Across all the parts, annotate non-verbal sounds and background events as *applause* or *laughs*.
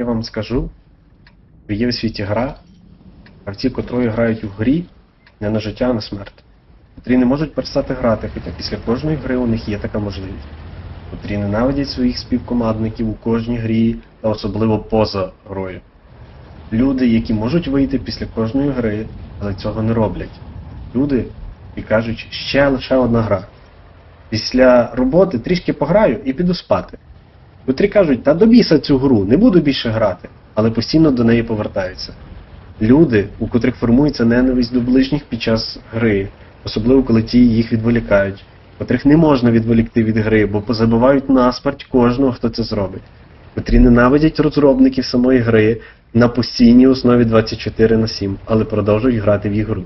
я вам скажу, що є в світі гра, гравці, котрої грають у грі не на життя, а на смерть. Котрі не можуть перестати грати, хоча після кожної гри у них є така можливість. Котрі ненавидять своїх співкомандників у кожній грі, та особливо поза грою. Люди, які можуть вийти після кожної гри, але цього не роблять. Люди, які кажуть, ще лише одна гра. Після роботи трішки пограю і піду спати. Котрі кажуть, та до біса цю гру, не буду більше грати, але постійно до неї повертаються. Люди, у котрих формується ненависть до ближніх під час гри, особливо коли ті їх відволікають, котрих не можна відволікти від гри, бо позабивають насмерть кожного, хто це зробить, котрі ненавидять розробників самої гри на постійній основі 24 на 7, але продовжують грати в ігру.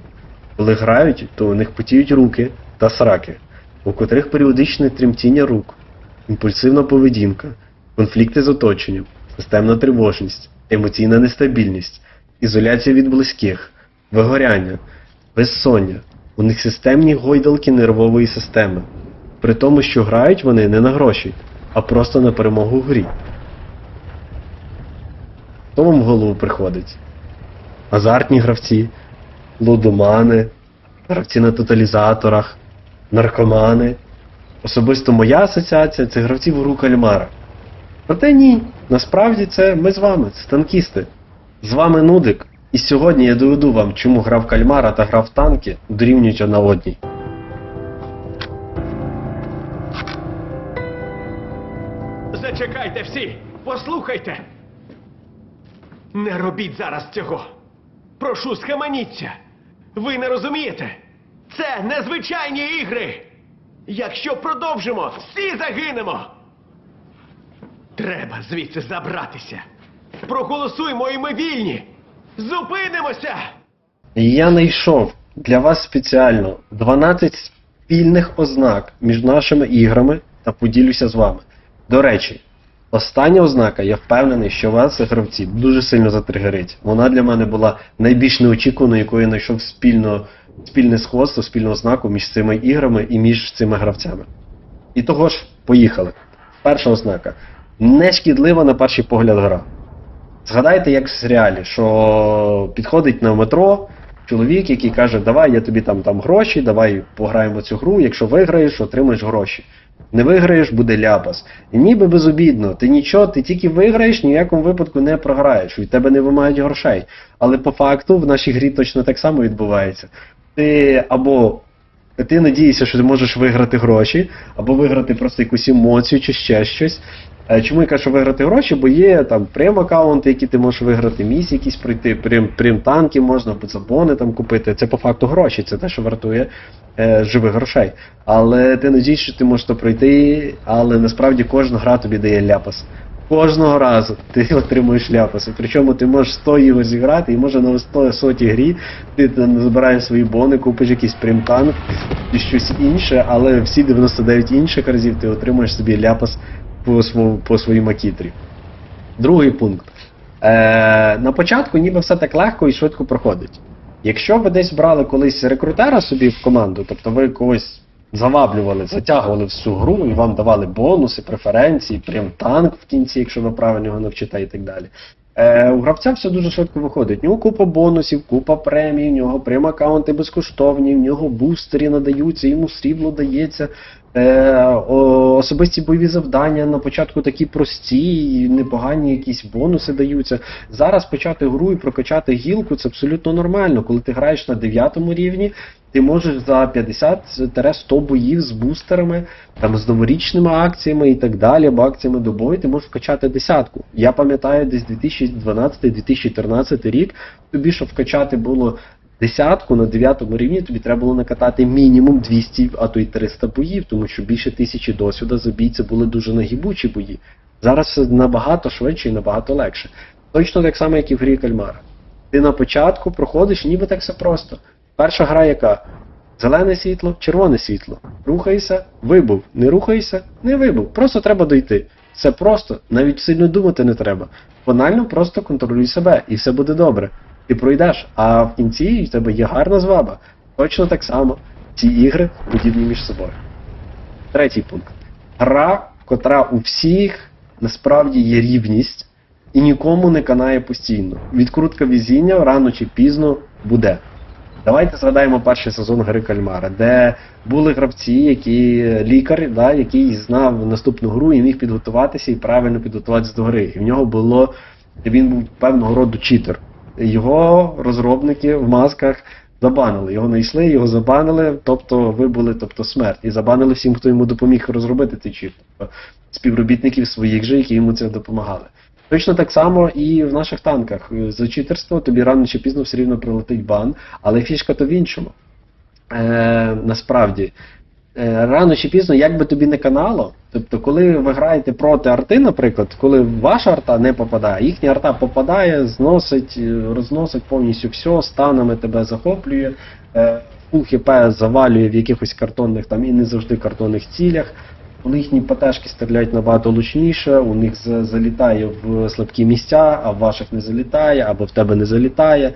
Коли грають, то у них потіють руки та сраки, у котрих періодичне тремтіння рук, імпульсивна поведінка, конфлікти з оточенням, системна тривожність, емоційна нестабільність, ізоляція від близьких, вигоряння, безсоння. У них системні гойдалки нервової системи. При тому, що грають вони не на гроші, а просто на перемогу в грі. Хто вам в голову приходить? Азартні гравці, лудомани, гравці на тоталізаторах, наркомани. Особисто моя асоціація це гравці в гру кальмара. Проте ні, насправді це ми з вами, це танкісти. З вами Нудик, і сьогодні я доведу вам, чому гра в кальмара та гра в танки дорівнюють одна одній. Зачекайте всі! Послухайте! Не робіть зараз цього! Прошу, схаменіться! Ви не розумієте? Це незвичайні ігри! Якщо продовжимо, всі загинемо! Треба звідси забратися! Проголосуймо і ми вільні! Зупинимося! Я знайшов для вас спеціально 12 спільних ознак між нашими іграми та поділюся з вами. До речі, остання ознака, я впевнений, що вас, гравці, дуже сильно затригерить. Вона для мене була найбільш неочікуваною, якою я знайшов спільно, спільне сходство, спільну ознаку між цими іграми і між цими гравцями. І того ж, поїхали. Перша ознака. Нешкідлива на перший погляд гра. Згадайте, як в серіалі, що підходить на метро чоловік, який каже, давай я тобі там там гроші, давай пограємо цю гру, якщо виграєш, отримаєш гроші. Не виграєш, буде ляпас. І ніби безобідно, ти нічого, ти тільки виграєш, ні в якому випадку не програєш, від тебе не вимагають грошей. Але по факту в нашій грі точно так само відбувається. Ти або ти надієшся, що ти можеш виграти гроші, або виграти просто якусь емоцію чи ще щось. Е, Чому я кажу, що виграти гроші? Бо є там прем-аккаунти, які ти можеш виграти, місії якісь пройти, прем, прем-танки можна, або забони там купити. Це по факту гроші, це те, що вартує е, живих грошей. Але ти надієшся, що ти можеш то пройти, але насправді кожна гра тобі дає ляпас. Кожного разу ти *laughs* отримуєш ляпаси. Причому ти можеш 100 його зіграти, і може на 100 сотій грі ти збираєш свої бони, купиш якийсь прем-танк і щось інше, але всі 99 інших разів ти отримуєш собі ляпас по, по своїй макітрі. Другий пункт. Е, на початку ніби все так легко і швидко проходить. Якщо ви десь брали колись рекрутера собі в команду, тобто ви когось заваблювали, затягували всю гру і вам давали бонуси, преференції, прям танк в кінці, якщо ви правильно його навчите і так далі. Е, у гравця все дуже швидко виходить. У нього купа бонусів, купа премій, у нього прям аккаунти безкоштовні, в нього бустері надаються, йому срібло дається. Е, о- особисті бойові завдання на початку такі прості, непогані якісь бонуси даються. Зараз почати гру і прокачати гілку це абсолютно нормально. Коли ти граєш на 9 рівні, ти можеш за 50-100 боїв з бустерами, там з новорічними акціями і так далі, або акціями до бою, ти можеш вкачати десятку. Я пам'ятаю, десь 2012-2013 рік тобі, щоб вкачати було десятку на 9 рівні, тобі треба було накатати мінімум 200, а то й 300 боїв, тому що більше тисячі досвіду за бій це були дуже нагибучі бої. Зараз все набагато швидше і набагато легше. Точно так само, як і в грі Кальмара. Ти на початку проходиш, ніби так все просто. Перша гра яка? Зелене світло, червоне світло. Рухайся, вибув. Не рухайся, не вибув. Просто треба дойти. Це просто, навіть сильно думати не треба. Банально просто контролюй себе, і все буде добре. Ти пройдеш, а в кінці в тебе є гарна зваба. Точно так само. Ці ігри подібні між собою. Третій пункт. Гра, котра у всіх насправді є рівність, і нікому не канає постійно. Відкрутка везіння рано чи пізно буде. Давайте згадаємо перший сезон гри Кальмара, де були гравці, які лікар, да, який знав наступну гру і міг підготуватися і правильно підготуватися до гри. І в нього було він був певного роду читер. Його розробники в масках забанили. Його знайшли, його забанили, тобто ви були тобто, смерть. І забанили всім, хто йому допоміг розробити цей. Тобто, співробітників своїх же, які йому це допомагали. Точно так само і в наших танках. За читерство тобі рано чи пізно все рівно прилетить бан, але фішка то в іншому. Е, насправді, е, рано чи пізно, як би тобі не канало, тобто, коли ви граєте проти арти, наприклад, коли ваша арта не попадає, їхня арта попадає, зносить, е, розносить повністю все, станами тебе захоплює, е, фул хп завалює в якихось картонних там і не завжди картонних цілях. Коли їхні ПТшки стріляють набагато лучніше, у них залітає в слабкі місця, а в ваших не залітає, або в тебе не залітає.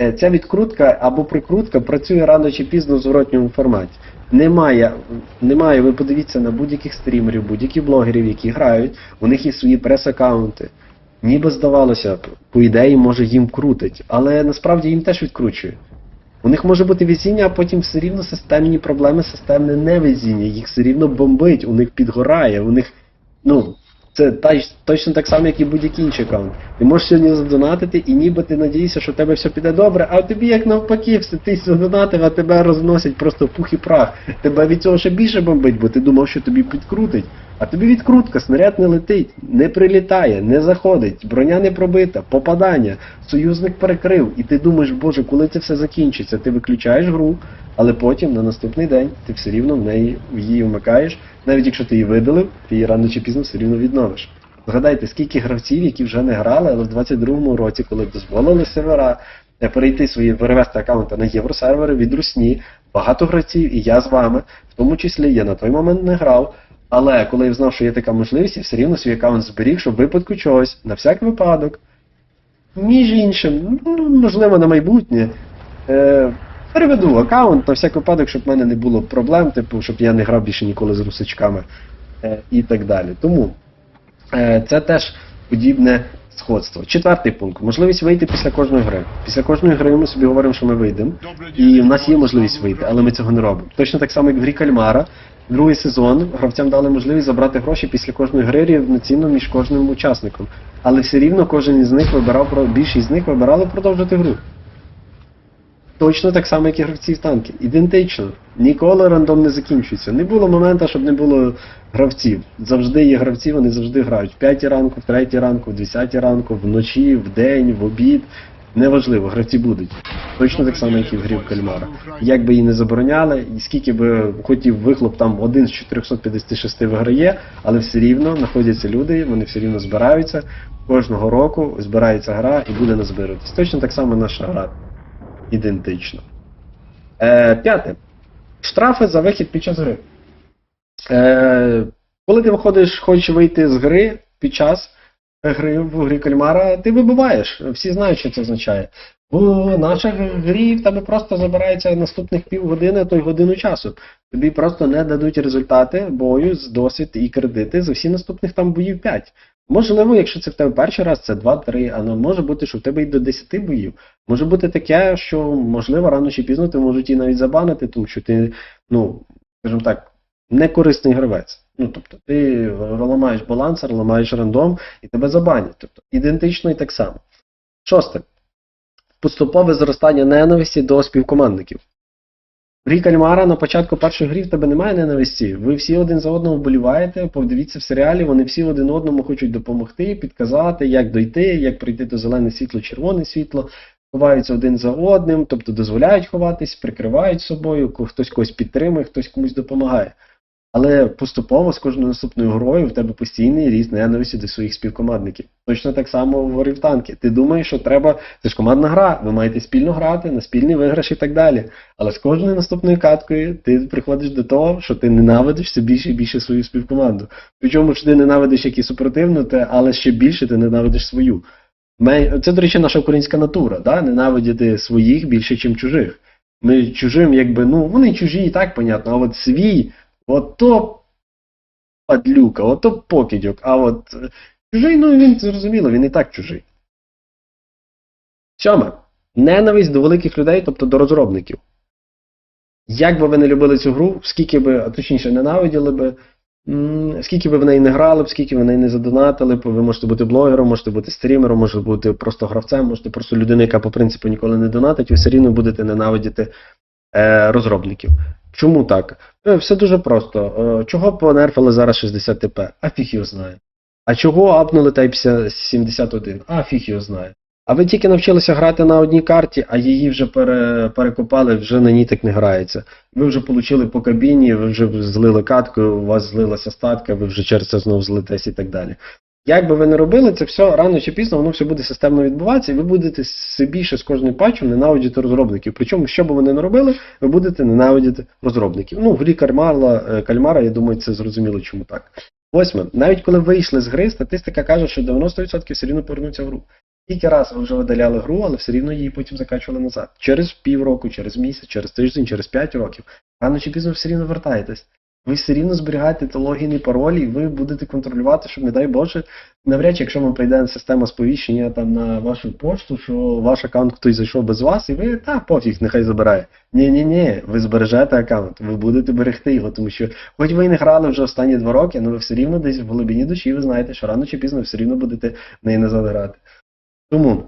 Е, Ця відкрутка або прикрутка працює рано чи пізно в зворотньому форматі. Немає, немає, ви подивіться на будь-яких стрімерів, будь-яких блогерів, які грають, у них є свої прес-аккаунти. Ніби здавалося по ідеї, може їм крутить, але насправді їм теж відкручує. У них може бути везіння, а потім все рівно системні проблеми, системне невезіння, їх все рівно бомбить, у них підгорає, у них, ну, це та, точно так само, як і будь-який інший аккаунт. Ти можеш сьогодні задонатити, і ніби ти надієшся, що в тебе все піде добре, а тобі як навпаки, все ти задонатив, а тебе розносять просто пух і прах. Тебе від цього ще більше бомбить, бо ти думав, що тобі підкрутить. А тобі відкрутка, снаряд не летить, не прилітає, не заходить, броня не пробита, попадання, союзник перекрив, і ти думаєш, боже, коли це все закінчиться, ти виключаєш гру, але потім на наступний день ти все рівно в неї її вмикаєш, навіть якщо ти її видалив, ти її рано чи пізно все рівно відновиш. Згадайте, скільки гравців, які вже не грали, але в 22-му році, коли дозволили сервера е, перейти свої перевести аккаунти на євросервери від Русні, багато гравців, і я з вами, в тому числі я на той момент не грав. Але коли я знав, що є така можливість, я все рівно свій аккаунт зберіг, щоб в випадку чогось, на всяк випадок. Між іншим, ну, можливо, на майбутнє. Е, переведу аккаунт на всяк випадок, щоб в мене не було проблем, типу, щоб я не грав більше ніколи з русачками е, і так далі. Тому е, це теж подібне сходство. Четвертий пункт. Можливість вийти після кожної гри. Після кожної гри ми собі говоримо, що ми вийдемо. І в нас є можливість вийти, але ми цього не робимо. Точно так само, як в грі Кальмара. Другий сезон гравцям дали можливість забрати гроші після кожної гри рівноцінно між кожним учасником. Але все рівно кожен із них вибирав про- більшість з них вибирали продовжити гру. Точно так само, як і гравці в танки. Ідентично. Ніколи рандом не закінчується. Не було моменту, щоб не було гравців. Завжди є гравці, вони завжди грають. В 5 ранку, в 3 ранку, в 10 ранку, вночі, в день, в обід. Неважливо, гравці будуть. Точно так само, як і в грі в Кальмара. Як би її не забороняли, і скільки би хотів вихлоп там один з 456 виграє, але все рівно знаходяться люди, вони все рівно збираються. Кожного року збирається гра і буде назбируватись. Точно так само наша гра. Ідентично. Е, п'яте. Штрафи за вихід під час гри. Е, коли ти виходиш, хочеш вийти з гри під час гри в грі кальмара, ти вибиваєш. Всі знають, що це означає. В нашій грі в тебе просто забирається наступних півгодини, то й годину часу. Тобі просто не дадуть результати бою з досвід і кредити за всі наступних там боїв 5. Можливо, якщо це в тебе перший раз, це 2-3, а ну, може бути, що в тебе й до 10 боїв. Може бути таке, що можливо рано чи пізно ти можуть і навіть забанити, тому що ти, ну, скажімо так, не корисний гравець. Ну, тобто, ти ламаєш балансер, ламаєш рандом і тебе забанять. Тобто, ідентично і так само. Шосте. Поступове зростання ненависті до співкомандників. Грі Кальмара на початку першої грі в тебе немає ненависті. Ви всі один за одного вболіваєте, подивіться в серіалі, вони всі один одному хочуть допомогти, підказати, як дойти, як прийти до зелене світло, червоне світло, ховаються один за одним, тобто дозволяють ховатись, прикривають собою, хтось когось підтримує, хтось комусь допомагає. Але поступово з кожною наступною грою в тебе постійний ріст ненависті до своїх співкомандників. Точно так само в грі танки. Ти думаєш, що треба. Це ж командна гра, ви маєте спільно грати на спільний виграш і так далі. Але з кожною наступною каткою ти приходиш до того, що ти ненавидиш все більше і більше свою співкоманду. Причому що ти ненавидиш як і супротивну, але ще більше ти ненавидиш свою. Це, до речі, наша українська натура, да? ненавидіти своїх більше, ніж чужих. Ми чужим, якби, ну, вони чужі і так, понятно, а от свій, от то падлюка, от то покидьок, а от е, Чужий, ну він зрозуміло, він і так чужий. Сьоме. Ненависть до великих людей, тобто до розробників. Як би ви не любили цю гру, скільки би, а точніше, ненавиділи би, скільки би в неї не грали скільки ви в неї не задонатили б, ви можете бути блогером, можете бути стрімером, можете бути просто гравцем, можете просто людиною, яка по принципу ніколи не донатить, ви все рівно будете ненавидіти е, розробників. Чому так? Е, все дуже просто. Е, чого понерфили зараз 60 ТП? А фіг його знає. А чого апнули Type 71? А фіг його знає. А ви тільки навчилися грати на одній карті, а її вже пере, перекопали, вже на ній так не грається. Ви вже отримали по кабіні, ви вже злили каткою, у вас злилася статка, ви вже через це знову злитесь і так далі. Як би ви не робили, це все рано чи пізно воно все буде системно відбуватися, і ви будете все більше з кожним патчем ненавидіти розробників. Причому, що би вони не робили, ви будете ненавидіти розробників. Ну, в грі Кальмара, е, Кальмара, я думаю, це зрозуміло, чому так. Восьме. Навіть коли вийшли з гри, статистика каже, що 90% все рівно повернуться в гру. Скільки раз ви вже видаляли гру, але все рівно її потім закачували назад. Через півроку, через місяць, через тиждень, через 5 років. Рано чи пізно все рівно вертаєтесь. Ви все рівно зберігаєте ті логіни і паролі, і ви будете контролювати, щоб, не дай Боже, навряд чи, якщо вам прийде система сповіщення там на вашу пошту, що ваш аккаунт хтось зайшов без вас, і ви, та, пофіг, нехай забирає. Ні-ні-ні, ви збережете аккаунт, ви будете берегти його, тому що, хоч ви і не грали вже останні два роки, але ви все рівно десь в глибині душі ви знаєте, що рано чи пізно все рівно будете в неї назад грати. Тому,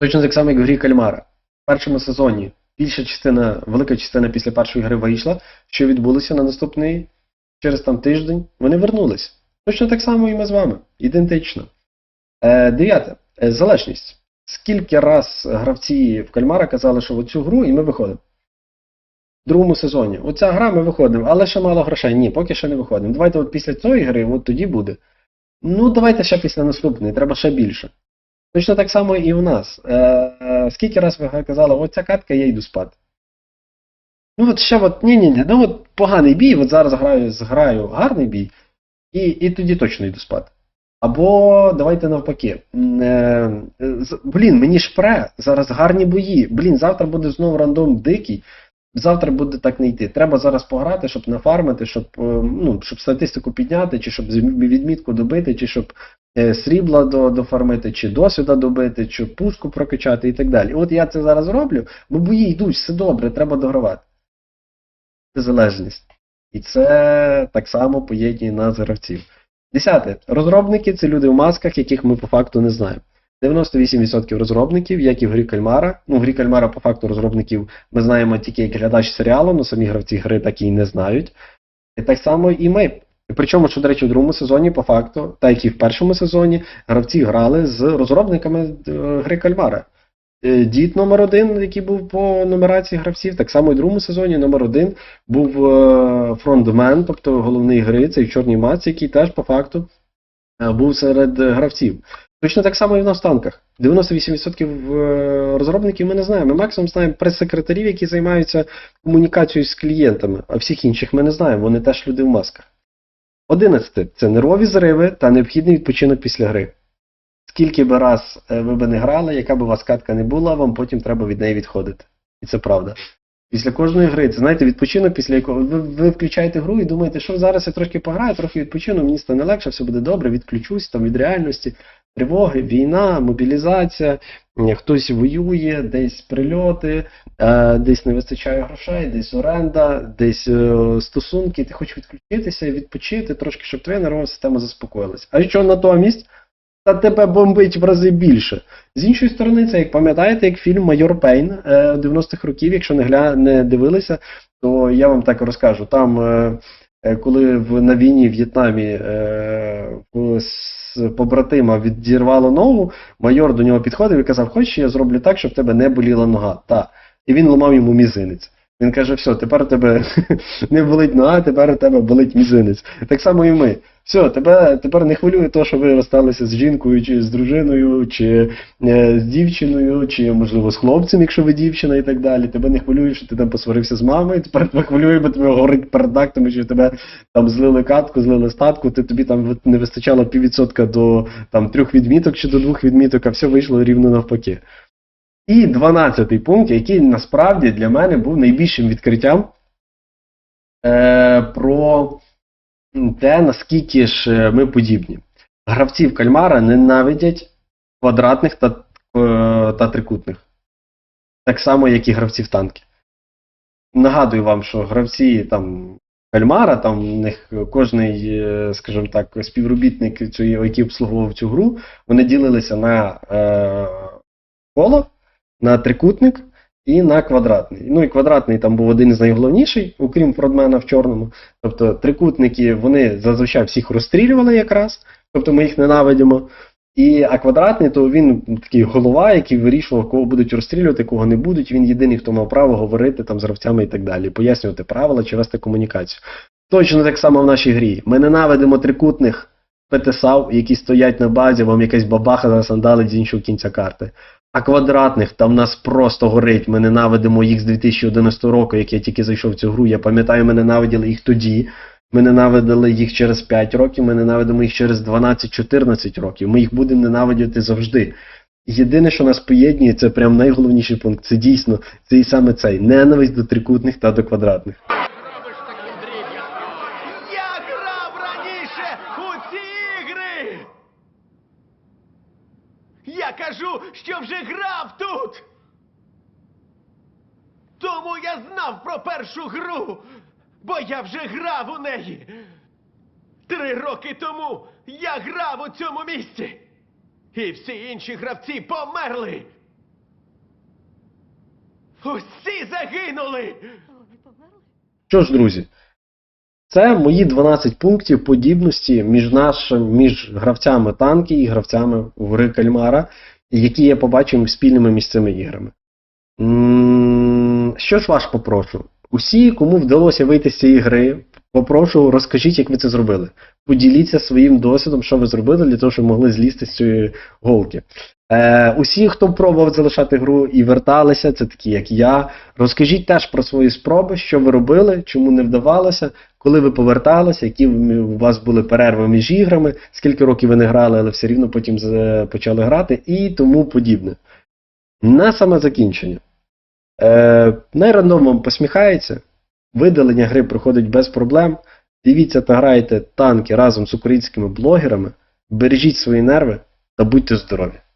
точно так само, як в грі Кальмара. В першому сезоні більша частина, велика частина після першої гри вийшла, що відбулося на наступний через там тиждень, вони вернулись. Точно так само і ми з вами. Ідентично. Е, дев'яте. Е, залежність. Скільки раз гравці в Кальмара казали, що оцю гру і ми виходимо. В другому сезоні. Оця гра ми виходимо, але ще мало грошей. Ні, поки ще не виходимо. Давайте от після цієї гри, от тоді буде. Ну, давайте ще після наступної, треба ще більше. Точно так само і у нас. Е, е, скільки раз ви казали, оця катка, я йду спати. Ну от ще от, ні-ні-ні, ну от поганий бій, от зараз граю, зграю гарний бій, і, і тоді точно йду спати. Або давайте навпаки. Е, з- блін, мені ж пре, зараз гарні бої. Блін, завтра буде знову рандом дикий. Завтра буде так не йти. Треба зараз пограти, щоб нафармити, щоб, е, ну, щоб статистику підняти, чи щоб відмітку добити, чи щоб срібла до, дофармити, чи досвіда добити, чи пушку прокачати і так далі. От я це зараз роблю, бо бої йдуть, все добре, треба догравати. Це залежність. І це так само поєднує нас гравців. Десяте. Розробники це люди в масках, яких ми по факту не знаємо. 98% розробників, як і в грі Кальмара. Ну, в грі Кальмара по факту розробників ми знаємо тільки як глядач серіалу, але самі гравці гри так і не знають. І так само і ми. І Причому, що, до речі, в другому сезоні, по факту, так як і в першому сезоні, гравці грали з розробниками е, гри Кальмара. Е, Дід номер один, який був по нумерації гравців, так само і в другому сезоні номер один був е, фронтмен, тобто головний гри, цей чорній маці, який теж по факту був серед гравців. Точно так само і в наставниках. 98% е, розробників ми не знаємо. Ми максимум знаємо прес-секретарів, які займаються комунікацією з клієнтами, а всіх інших ми не знаємо, вони теж люди в масках. 11. Це нервові зриви та необхідний відпочинок після гри. Скільки би раз е, ви би не грали, яка б у вас катка не була, вам потім треба від неї відходити. І це правда. Після кожної гри, це знаєте, відпочинок, після якого ви, ви включаєте гру і думаєте, що зараз я трошки пограю, трохи відпочину, мені стане легше, все буде добре, відключусь там від реальності, тривоги, війна, мобілізація, е, хтось воює, десь прильоти, е, десь не вистачає грошей, десь оренда, десь е, стосунки, ти хочеш відключитися і відпочити трошки, щоб твоя нервова система заспокоїлась. А що натомість? Та тебе бомбить в рази більше. З іншої сторони, це як пам'ятаєте, як фільм Майор Пейн е, 90-х років, якщо не гля не дивилися, то я вам так розкажу. Там, коли в на війні в В'єтнамі е, побратима відірвало ногу, майор до нього підходив і казав: Хочеш, я зроблю так, щоб в тебе не боліла нога. Та. І він ламав йому мізинець. Він каже: все, тепер тебе *laughs* не болить нога, тепер у тебе болить мізинець. Так само і ми. Все, тебе тепер не хвилює то, що ви розсталися з жінкою, чи з дружиною, чи е, з дівчиною, чи можливо з хлопцем, якщо ви дівчина і так далі. Тебе не хвилює, що ти там посварився з мамою, тепер тебе хвилює, бо тебе горить пердак, тому що тебе там злили катку, злили статку, ти тобі там не вистачало піввідсотка до там трьох відміток чи до двох відміток, а все вийшло рівно навпаки. І дванадцятий пункт, який насправді для мене був найбільшим відкриттям е, про те, наскільки ж е, ми подібні. гравців кальмара ненавидять квадратних та, е, та трикутних. Так само, як і гравців танки. Нагадую вам, що гравці там кальмара, там в них кожний, е, скажімо так, співробітник, який обслуговував цю гру, вони ділилися на е, коло, на трикутник і на квадратний. Ну і квадратний там був один із найголовніший, окрім фродмена в чорному. Тобто трикутники вони зазвичай всіх розстрілювали якраз, тобто ми їх ненавидимо. І, а квадратний, то він такий голова, який вирішував, кого будуть розстрілювати, кого не будуть. Він єдиний, хто мав право говорити там з гравцями і так далі, пояснювати правила чи вести комунікацію. Точно так само в нашій грі. Ми ненавидимо трикутних ПТСАВ, які стоять на базі, вам якась бабаха засандалить з іншого кінця карти. А квадратних там нас просто горить. Ми ненавидимо їх з 2011 року, як я тільки зайшов в цю гру. Я пам'ятаю, ми ненавиділи їх тоді. Ми ненавидили їх через 5 років, ми ненавидимо їх через 12-14 років. Ми їх будемо ненавидіти завжди. Єдине, що нас поєднує, це прям найголовніший пункт. Це дійсно це і саме цей ненависть до трикутних та до квадратних. Я грав раніше у ці ігри! Я кажу, що вже грав тут! Тому я знав про першу гру, бо я вже грав у неї. Три роки тому я грав у цьому місці. І всі інші гравці померли. Усі загинули. Що ж, друзі, це мої 12 пунктів подібності між нашим, між гравцями танки і гравцями в гри Кальмара, які я побачив спільними між цими іграми. Що ж вас попрошу? Усі, кому вдалося вийти з цієї гри, попрошу, розкажіть, як ви це зробили. Поділіться своїм досвідом, що ви зробили для того, щоб могли злізти з цієї голки. Е, усі, хто пробував залишати гру і верталися, це такі, як я. Розкажіть теж про свої спроби, що ви робили, чому не вдавалося, коли ви поверталися, які у вас були перерви між іграми, скільки років ви не грали, але все рівно потім почали грати і тому подібне. На саме закінчення. Е, найрандом вам посміхається, видалення гри проходить без проблем. Дивіться та грайте танки разом з українськими блогерами, бережіть свої нерви та будьте здорові!